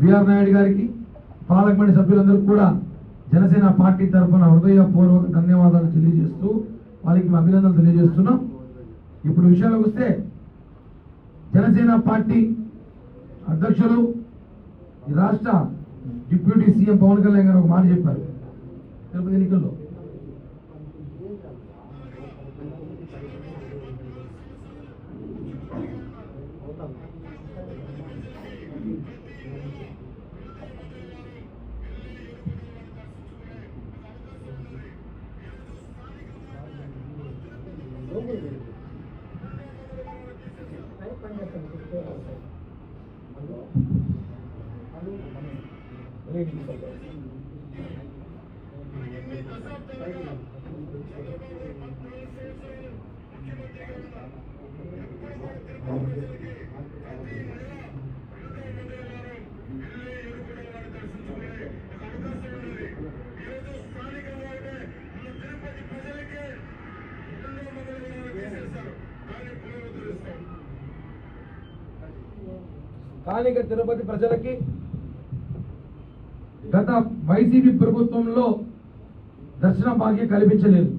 BR Naidu గారికి పాలకమండలి సభ్యులందరూ కూడా జనసేన పార్టీ తరఫున హృదయపూర్వక ధన్యవాదాలు తెలియజేస్తూ వారికి అభినందనలు తెలియజేస్తున్నాం. ఇప్పుడు విషయాలకు వస్తే జనసేన పార్టీ అధ్యక్షులు ఈ రాష్ట్ర డిప్యూటీ సీఎం పవన్ కళ్యాణ్ గారు ఒక మాట చెప్పారు. తిరుపతి ఎన్నికల్లో. Gracias. స్థానిక తిరుపతి ప్రజలకి గత వైసీపీ ప్రభుత్వంలో దర్శన భాగ్యం కల్పించలేదు.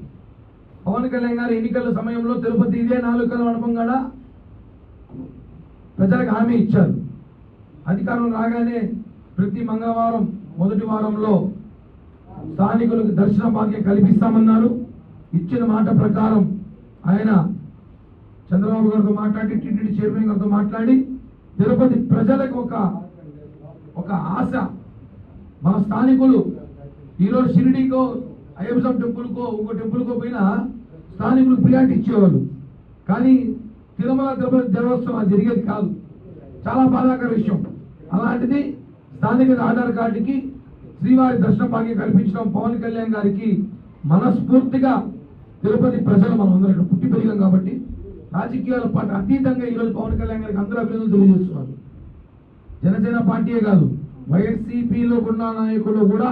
పవన్ కళ్యాణ్ గారు ఎన్నికల సమయంలో తిరుపతి ఇదే నాలుగు మండపం ప్రజలకు హామీ ఇచ్చారు. అధికారం రాగానే ప్రతి మంగళవారం మొదటి వారంలో స్థానికులకు దర్శన భాగ్యం కల్పిస్తామన్నారు. ఇచ్చిన మాట ప్రకారం ఆయన చంద్రబాబు గారితో మాట్లాడి టీటీడీ చైర్మన్ గారితో మాట్లాడి తిరుపతి ప్రజలకు ఒక ఒక ఆశ. మన స్థానికులు ఈరోజు షిరిడీకో అయ్యప్ప టెంపుల్కో ఇంకో టెంపుల్కో పోయినా స్థానికులు ప్రియారిటీ ఇచ్చేవాళ్ళు. కానీ తిరుమల తిరుపతి దేవోత్సవం అది జరిగేది కాదు. చాలా బాధాకర విషయం. అలాంటిది స్థానిక ఆధార్ కార్డుకి శ్రీవారి దర్శన భాగ్యం కల్పించడం పవన్ కళ్యాణ్ గారికి మనస్ఫూర్తిగా తిరుపతి ప్రజలు మనం అందరం పుట్టి పెరిగాం కాబట్టి రాజకీయాల పాటు అతీతంగా ఈరోజు పవన్ కళ్యాణ్ గారికి అందరూ అభినందనలు తెలియజేస్తున్నారు. జనసేన పార్టీయే కాదు వైఎస్సీపీలో ఉన్న నాయకులు కూడా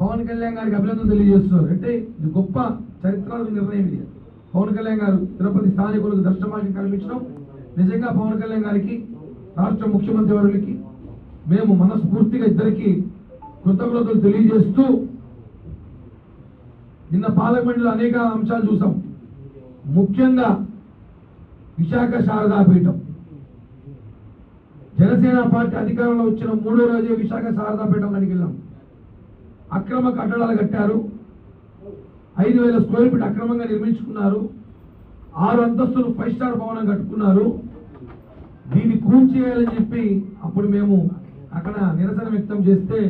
పవన్ కళ్యాణ్ గారికి అభినందనలు తెలియజేస్తున్నారు. అంటే ఇది గొప్ప చరిత్రాత్మక నిర్ణయం ఇది. పవన్ కళ్యాణ్ గారు తిరుపతి స్థానికులకు దర్శనమార్గం కల్పించడం నిజంగా పవన్ కళ్యాణ్ గారికి రాష్ట్ర ముఖ్యమంత్రి వారికి మేము మనస్ఫూర్తిగా ఇద్దరికి కృతజ్ఞతలు తెలియజేస్తూ నిన్న పార్లమెంట్లో అనేక అంశాలు చూసాం. ముఖ్యంగా విశాఖ శారదాపీఠం జనసేన పార్టీ అధికారంలో వచ్చిన మూడో రోజే విశాఖ శారదాపీఠం కడికి వెళ్ళాం. అక్రమ కట్టడాలు కట్టారు. ఐదు వేల స్క్వేర్ ఫీట్ అక్రమంగా నిర్మించుకున్నారు. ఆరు అంతస్తులు ఫైవ్ స్టార్ భవనం కట్టుకున్నారు. దీన్ని కూల్చేయాలని చెప్పి అప్పుడు మేము అక్కడ నిరసన వ్యక్తం చేస్తే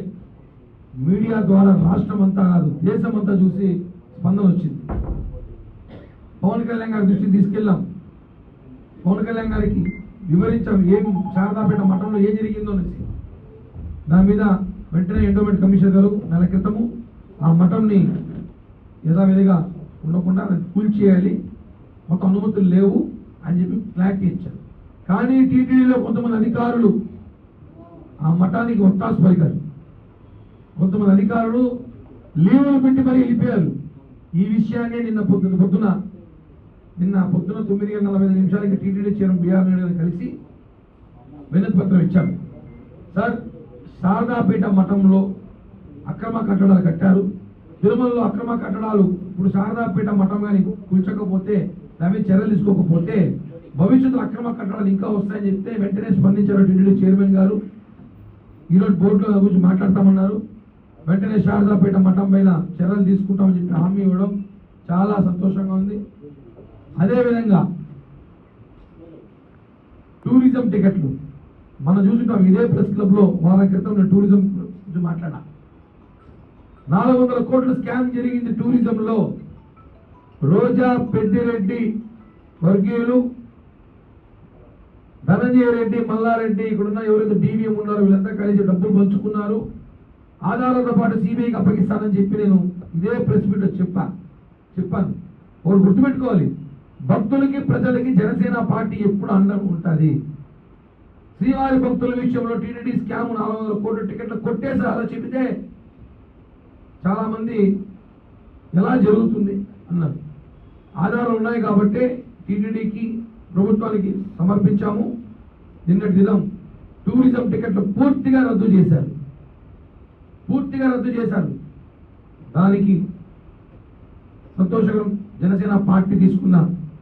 మీడియా ద్వారా రాష్ట్రం అంతా కాదు దేశం అంతా చూసి స్పందన వచ్చింది. పవన్ కళ్యాణ్ గారి దృష్టికి తీసుకెళ్ళాం. పవన్ కళ్యాణ్ గారికి వివరించాం ఏం శారదాపేట మఠంలో ఏం జరిగిందో అనేసి. దాని మీద వెంటనే ఎండోమెంట్ కమిషనర్ గారు నెల క్రితము ఆ మఠంని యథావిధిగా ఉండకుండా దాన్ని కూల్చేయాలి మొత్తం అనుమతులు లేవు అని చెప్పి క్లారిటీ ఇచ్చారు. కానీ టీటీడీలో కొంతమంది అధికారులు ఆ మఠానికి ఒత్తాసు పలికారు. కొంతమంది అధికారులు లీవులు పెట్టి మరీ వెళ్ళిపోయారు. ఈ విషయాన్ని నిన్న పొద్దున పొద్దున నిన్న పొద్దున తొమ్మిది గంటల నలభై ఐదు నిమిషాలకి టీటీడీ చైర్మన్ బీఆర్ నాయుడు కలిసి వినతి పత్రం ఇచ్చాము. సార్ శారదాపేట మఠంలో అక్రమ కట్టడాలు కట్టారు. తిరుమలలో అక్రమ కట్టడాలు ఇప్పుడు శారదాపేట మఠం కానీ కూల్చకపోతే దాని మీద చర్యలు తీసుకోకపోతే భవిష్యత్తులో అక్రమ కట్టడాలు ఇంకా వస్తాయని చెప్తే వెంటనే స్పందించారు టీటీడీ చైర్మన్ గారు. ఈరోజు బోర్డులో గురించి మాట్లాడతామన్నారు. వెంటనే శారదాపేట మఠం పైన చర్యలు తీసుకుంటామని చెప్పి హామీ ఇవ్వడం చాలా సంతోషంగా ఉంది. అదేవిధంగా టూరిజం టికెట్లు. మనం చూసుకుంటాం ఇదే ప్రెస్ క్లబ్లో వారం క్రితం నేను టూరిజం గురించి మాట్లాడా నాలుగు వందల కోట్ల స్కామ్ జరిగింది టూరిజంలో. రోజా పెద్దిరెడ్డి వర్గీయులు ధనంజయ రెడ్డి మల్లారెడ్డి ఇక్కడున్న ఎవరైతే డీవీఎం ఉన్నారో వీళ్ళంతా కలిసి డబ్బులు పంచుకున్నారు. ఆధారాలతో పాటు సిబిఐకి అప్పగిస్తానని చెప్పి నేను ఇదే ప్రెస్ మీట్లో చెప్పా. చెప్పాను. ఒకరు గుర్తుపెట్టుకోవాలి. భక్తులకి ప్రజలకి జనసేన పార్టీ ఎప్పుడు అండగా ఉంటుంది? శ్రీవారి భక్తుల విషయంలో టీటీడీ స్కామ్ నాలుగు వందల కోట్ల టికెట్లు కొట్టేసి అలా చెబితే చాలామంది ఎలా జరుగుతుంది అన్నారు. ఆధారాలు ఉన్నాయి కాబట్టి టీటీడీకి ప్రభుత్వానికి సమర్పించాము. నిన్నటి దినం టూరిజం టికెట్లు పూర్తిగా రద్దు చేశారు. పూర్తిగా రద్దు చేశారు. దానికి సంతోషకరం జనసేన పార్టీ తీసుకున్న